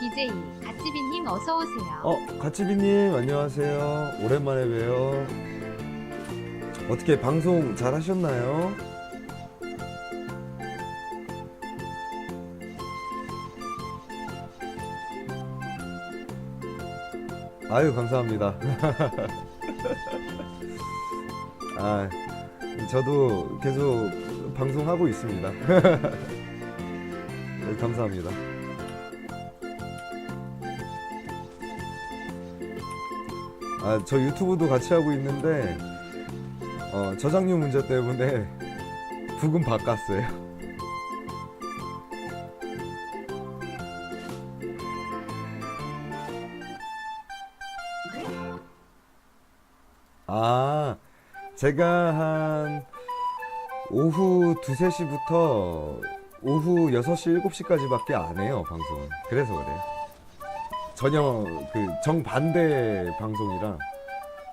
BJ 갓지비님 어서 오세요. 어, 가치비님 안녕하세요. 오랜만에 봬요. 어떻게 방송 잘 하셨나요? 아유 감사합니다. 아, 저도 계속 방송하고 있습니다. 네, 감사합니다. 아, 저 유튜브도 같이 하고 있는데 어, 저장료 문제 때문에 부금 바꿨어요. 아, 제가 한 오후 2, 3시부터 오후 6시, 7시까지밖에 안 해요, 방송은. 그래서 그래요. 전혀 그 정반대 방송이라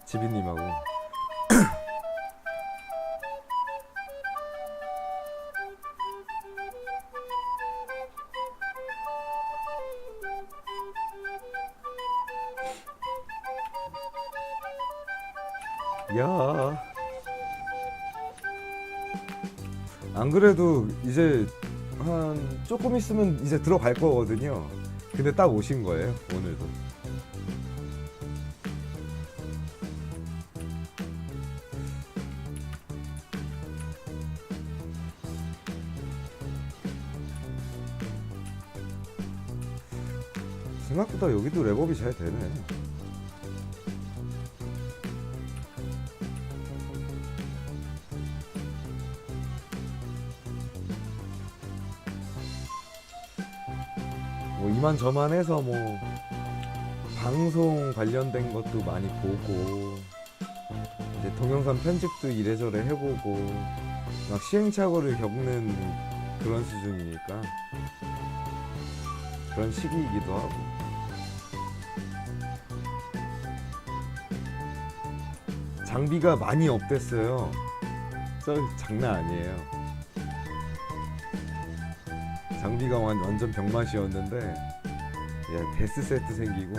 지비님하고 야. 안 그래도 이제 한 조금 있으면 이제 들어갈 거거든요. 근데 딱 오신 거예요, 오늘도. 생각보다 여기도 랩업이 잘 되네. 뭐 이만저만 해서 뭐 방송 관련된 것도 많이 보고 이제 동영상 편집도 이래저래 해보고 막 시행착오를 겪는 그런 수준이니까 그런 시기이기도 하고. 장비가 많이 업됐어요. 저 장난 아니에요 장비가 완, 완전 병맛이었는데 야, 데스 세트 생기고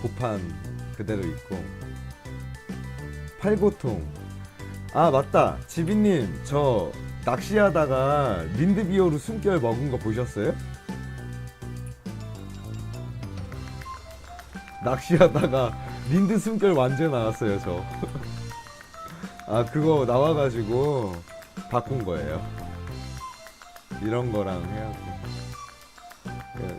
고판 그대로 있고 팔고통. 아 맞다. 지비님 저 낚시하다가 린드비어로 숨결 먹은 거 보셨어요? 낚시하다가 린드 숨결 완전 나왔어요 저. 아 그거 나와가지고 바꾼 거예요. 이런 거랑 해야지. 예.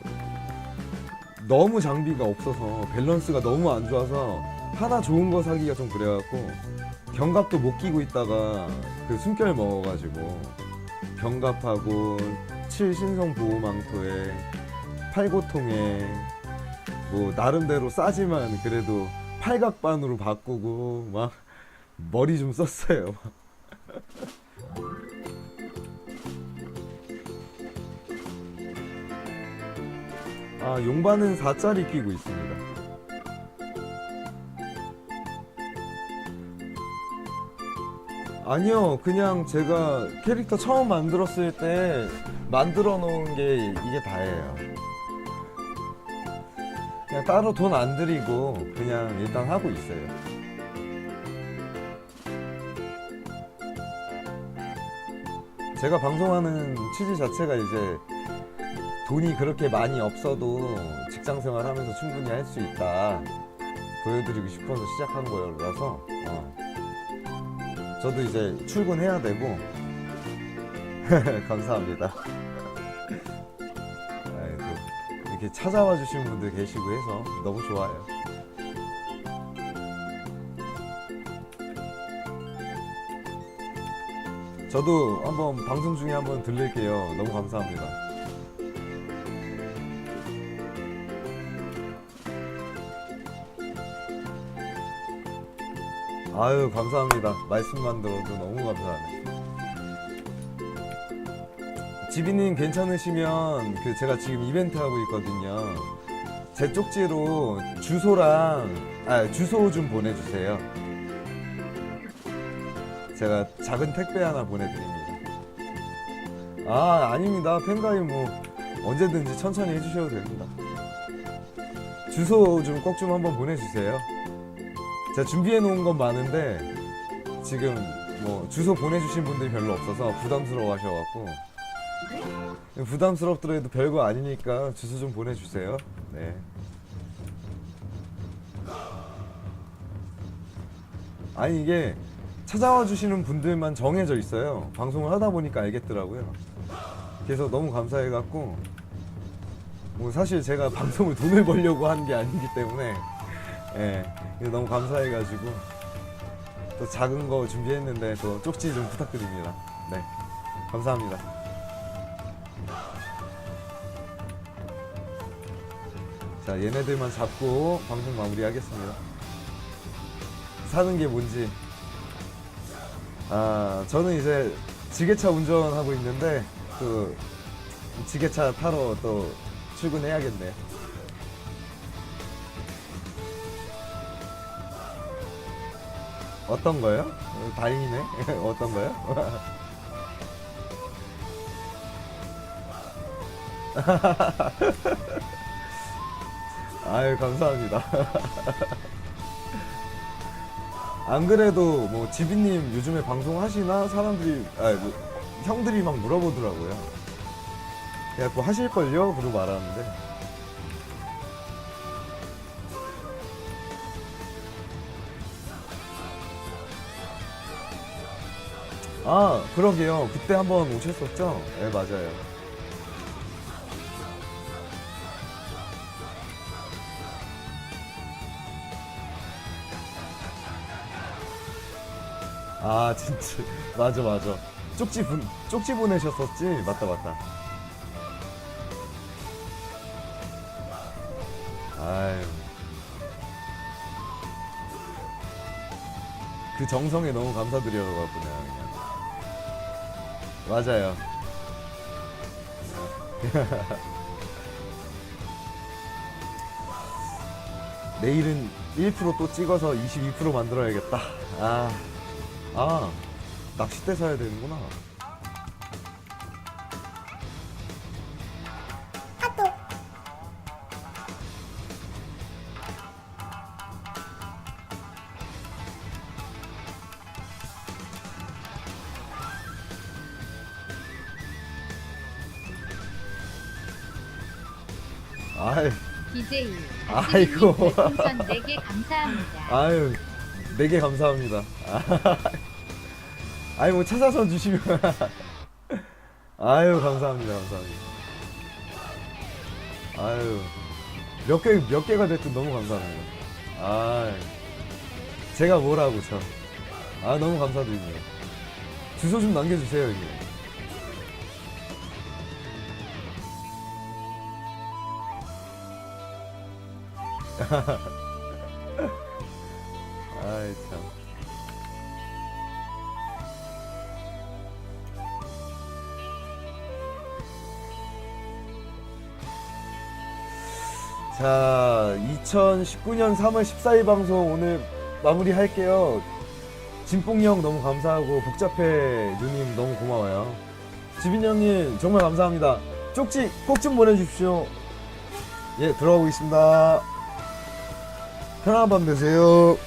너무 장비가 없어서 밸런스가 너무 안 좋아서 하나 좋은 거 사기가 좀 그래갖고 견갑도 못 끼고 있다가 그 숨결 먹어가지고 견갑하고 칠신성 보호망토에 팔고통에 뭐 나름대로 싸지만 그래도 팔각반으로 바꾸고 막 머리 좀 썼어요. 아, 용반은 4짜리 끼고 있습니다. 아니요, 그냥 제가 캐릭터 처음 만들었을 때 만들어 놓은 게 이게 다예요. 그냥 따로 돈 안 들이고 그냥 일단 하고 있어요. 제가 방송하는 취지 자체가 이제 돈이 그렇게 많이 없어도 직장 생활 하면서 충분히 할 수 있다. 보여드리고 싶어서 시작한 거라서 어. 저도 이제 출근해야 되고. 감사합니다. 이렇게 찾아와 주시는 분들 계시고 해서 너무 좋아요. 저도 한번 방송 중에 한번 들릴게요. 너무 감사합니다 아유 감사합니다. 말씀만 들어도 너무 감사하네. 지비님 괜찮으시면 그 제가 지금 이벤트 하고 있거든요. 제 쪽지로 주소랑 아 주소 좀 보내주세요. 제가 작은 택배 하나 보내드립니다. 아 아닙니다. 팬가입 뭐 언제든지 천천히 해주셔도 됩니다. 주소 좀 꼭 좀 한번 보내주세요 제가 준비해 놓은 건 많은데 지금 뭐 주소 보내주신 분들이 별로 없어서 부담스러워 하셔갖고. 부담스럽더라도 별거 아니니까 주소 좀 보내주세요. 네. 아니 이게 찾아와 주시는 분들만 정해져 있어요. 방송을 하다 보니까 알겠더라고요. 그래서 너무 감사해갖고 뭐 사실 제가 방송을 돈을 벌려고 한 게 아니기 때문에 예. 너무 감사해가지고 또 작은 거 준비했는데 또 쪽지 좀 부탁드립니다. 네. 감사합니다. 자 얘네들만 잡고 방송 마무리하겠습니다. 사는 게 뭔지. 아 저는 이제 지게차 운전하고 있는데 그 지게차 타러 또 출근해야겠네요. 어떤 거요? 어, 다행이네. 어떤 거요? 아유 감사합니다. 안 그래도 뭐 지비님 요즘에 방송하시나 사람들이 아 뭐, 형들이 막 물어보더라고요. 그래갖고 하실걸요? 그러고 말하는데 아 그러게요. 그때 한번 오셨었죠? 네 맞아요. 아 진짜. 맞아 맞아. 쪽지 분 쪽지 보내셨었지? 맞다 맞다. 아유 그 정성에 너무 감사드려갖구나 그냥. 맞아요. 내일은 1%또 찍어서 22% 만들어야겠다. 아, 아 낚싯대 사야 되는구나 아이 BJ 아이고. 가지비님 별풍선 4개 감사합니다. 아유, 네 개 감사합니다. 아이 뭐 찾아서 주시면 아유 감사합니다, 감사합니다. 아유 몇 개 몇 개가 됐든 너무 감사합니다. 아, 제가 뭐라고 참. 아 너무 감사드립니다. 주소 좀 남겨주세요, 형님. 아이 참. 자, 2019년 3월 14일 방송 오늘 마무리 할게요. 진뽕이 형 너무 감사하고 복잡해 누님 너무 고마워요. 지빈 형님 정말 감사합니다. 쪽지 꼭 좀 보내주십시오. 예, 들어가고 있습니다. 편안한 밤 되세요.